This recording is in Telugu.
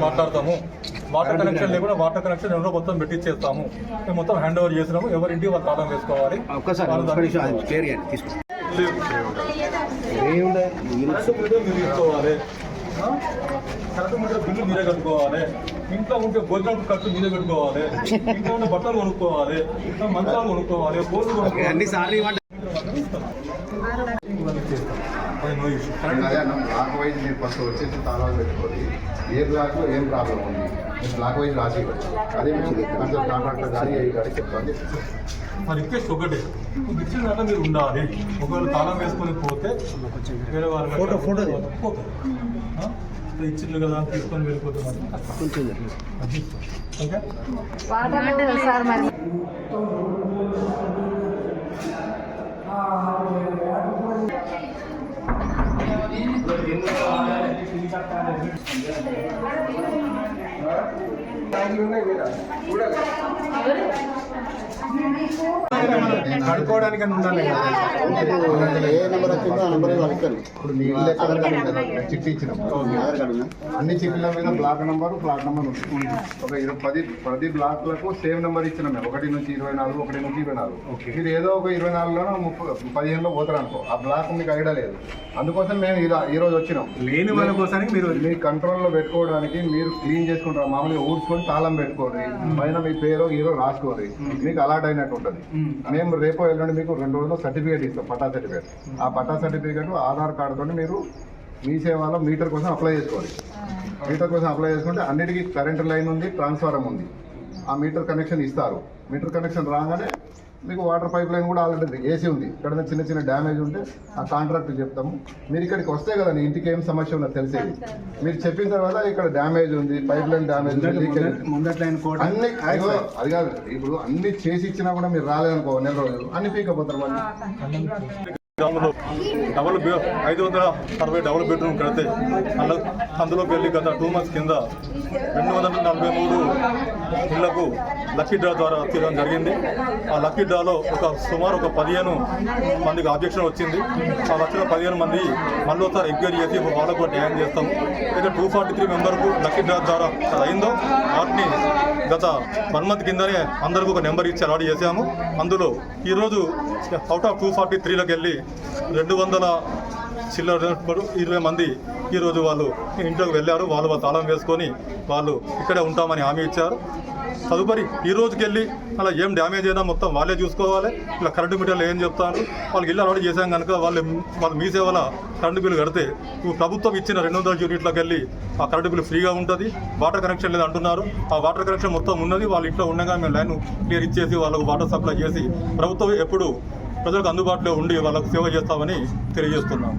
మాట్లాడతాము. వాటర్ కనెక్షన్ లేకుండా వాటర్ కనెక్షన్ ఎవరో మొత్తం పెట్టించేస్తాము మేము మొత్తం హ్యాండ్ ఓవర్ చేసినాము ఎవరింటికి వాళ్ళు తాళం వేసుకోవాలి. ఒక్కసారి వాళ్ళు ఒక్క నిమిషం అది దాన్ని క్లియర్ చేయండి. తీసుకో. కరెంటు మీటర్ మీరు ఇచ్చుకోవాలి ఆ? కరెంటు మీటర్ బిల్లు మీరే కట్టుకోవాలి. ఇంట్లో ఉంటే భోజనం ఖర్చు మీరే పెట్టుకోవాలి ఇంట్లో ఉంటే బట్టలు కొనుక్కోవాలి. మంచాలు కొనుక్కోవాలి. బోర్లు కొనుక్కోవాలి. బ్లాక్ వైజ్ మీరు ఫస్ట్ వచ్చేసి తాళాలు పెట్టుకోండి ఏ బ్లాక్లో ఏం ప్రాబ్లం ఉంది మీరు బ్లాక్ వైజ్ రాసి అదే మీకు కన్సల్ట్ కాంట్రాక్టర్ కానీ ఏ కానీ చెప్పండి మా రిక్వెస్ట్ ఒకటే మీకు ఇచ్చిన దాంట్లో మీరు ఉండాలి ఒకవేళ తాళం వేసుకొని పోతే వేరే వాళ్ళ ఫోటో- ఫోటో తీ. ఇచ్చిండ్రు కదా తీసుకొని వెళ్ళిపోతున్నారు ఓకే వాటర్ సార్ మరి కడుక్కోవడానికి ఉండాలి ఏ నెంబర్ వచ్చిందో ఆ నెంబర్ ఇప్పుడు? చిట్టి ఇచ్చినాం? అన్ని చిట్ల మీద బ్లాక్ నెంబర్ ఫ్లాట్ నెంబర్ ఉంది ఒక ఇరవై పది పది బ్లాక్లకు సేమ్ నెంబర్ ఇచ్చినాం మేము. ఒకటి నుంచి ఇరవై నాలుగు ఒకటి నుంచి ఇరవై నాలుగు. మీరు ఏదో ఒక ఇరవై నాలుగులోనో ముప్పై పదిహేనులో పోతారు అనుకో. ఆ బ్లాక్ మీకు ఐడియా లేదు. అందుకోసం మేము ఇలా ఈ రోజు వచ్చినాం. లేని వాళ్ళ కోసానికి మీరు మీ కంట్రోల్లో పెట్టుకోవడానికి మీరు క్లీన్ చేసుకుంటారు. మామూలుగా ఊడ్చుకొని తాళం పెట్టుకోండి పైన మీ పేరు హీరో రాసుకోండి మీకు అలాట్ అయినట్టు ఉంటుంది. మేము. రేపు ఎల్లుండి మీకు రెండు రోజుల్లో సర్టిఫికేట్ ఇస్తాం పట్టా సర్టిఫికేట్. ఆ పట్టా సర్టిఫికేట్ ఆధార్ కార్డుతో మీరు మీ సేవలో మీటర్ కోసం అప్లై చేసుకోవాలి. మీటర్ కోసం అప్లై చేసుకుంటే అన్నిటికీ కరెంట్ లైన్ ఉంది ట్రాన్స్ఫారం ఉంది. ఆ మీటర్ కనెక్షన్ ఇస్తారు. మీటర్ కనెక్షన్ రాగానే మీకు వాటర్ పైప్ లైన్ కూడా ఆల్రెడీ ఏసీ ఉంది. ఇక్కడ చిన్న చిన్న డ్యామేజ్ ఉంటే ఆ కాంట్రాక్ట్ చెప్తాము. మీరు ఇక్కడికి వస్తే కదా ఇంటికి ఏం సమస్య ఉన్నది తెలిసేది. మీరు చెప్పిన తర్వాత ఇక్కడ డ్యామేజ్ ఉంది పైప్ లైన్ డ్యామేజ్ అన్ని అది కాదు. ఇప్పుడు అన్ని చేసి ఇచ్చినా కూడా మీరు రాలేదనుకో నెల రోజులు అన్ని పీకపోతారు మళ్ళీ గ్రామంలో డబుల్ ఐదు వందల అరవై డబుల్ బెడ్రూమ్ కడితే అందులో అందులోకి వెళ్ళి గత టూ మంత్స్ కింద రెండు వందల నలభై మూడు ఇళ్ళకు లక్కీ డ్రా ద్వారా తీయడం జరిగింది. ఆ లక్కీ డ్రాలో ఒక సుమారు ఒక పదిహేను మందికి ఆబ్జెక్షన్ వచ్చింది. ఆ వచ్చిన పదిహేను మంది మళ్ళీ ఒకసారి ఎంక్వైరీ చేసి వాళ్ళకు న్యాయం చేస్తాము. అయితే టూ ఫార్టీ త్రీ మెంబర్కు లక్కీ డ్రా ద్వారా అయిందో వాటిని గత వన్ మంత్ కిందనే అందరికీ ఒక నెంబర్ ఇచ్చి అలాట్ చేశాము. అందులో ఈరోజు అవుట్ ఆఫ్ టూ ఫార్టీ త్రీలోకి వెళ్ళి రెండు వందల చిల్లర ఇరవై మంది ఈరోజు వాళ్ళు ఇంట్లోకి వెళ్ళారు. వాళ్ళు తాళం వేసుకొని వాళ్ళు ఇక్కడే ఉంటామని హామీ ఇచ్చారు. తదుపరి ఈ రోజుకి వెళ్ళి అలా ఏం డ్యామేజ్ అయినా మొత్తం వాళ్ళే చూసుకోవాలి. ఇలా కరెంటు మీటర్లు ఏం చెప్తారు వాళ్ళకి ఇల్లు అలవాటు చేశాం కనుక వాళ్ళు వాళ్ళు మీ సేవల కరెంటు బిల్లు కడితే ప్రభుత్వం ఇచ్చిన రెండు వందల యూనిట్లకు వెళ్ళి ఆ కరెంటు బిల్లు ఫ్రీగా ఉంటుంది. వాటర్ కనెక్షన్ లేదు అంటున్నారు. ఆ వాటర్ కనెక్షన్ మొత్తం ఉన్నది. వాళ్ళ ఇంట్లో ఉండగా మేము లైన్ క్లియర్ ఇచ్చేసి వాళ్ళకు వాటర్ సప్లై చేసి ప్రభుత్వం ఎప్పుడు ప్రజలకు అందుబాటులో ఉండి వాళ్ళకు సేవ చేస్తామని తెలియజేస్తున్నాం.